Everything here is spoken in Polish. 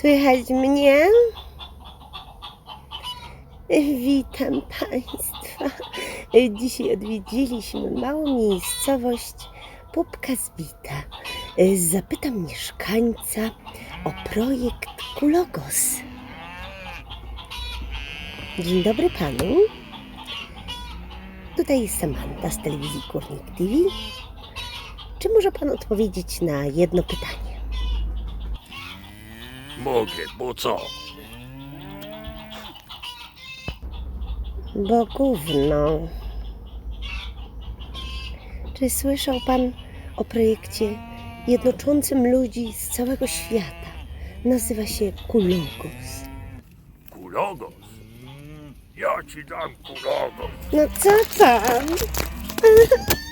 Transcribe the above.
Słychać mnie? Witam Państwa. Dzisiaj odwiedziliśmy małą miejscowość Pupka Zbita. Zapytam mieszkańca o projekt Kulogos. Dzień dobry Panu. Tutaj jest Samanta z telewizji Kurnik TV. Czy może Pan odpowiedzieć na jedno pytanie? Mogę, bo co? Bo gówno. Czy słyszał pan o projekcie jednoczącym ludzi z całego świata? Nazywa się Kulogos. Kulogos? Ja ci dam kulogos. No co tam?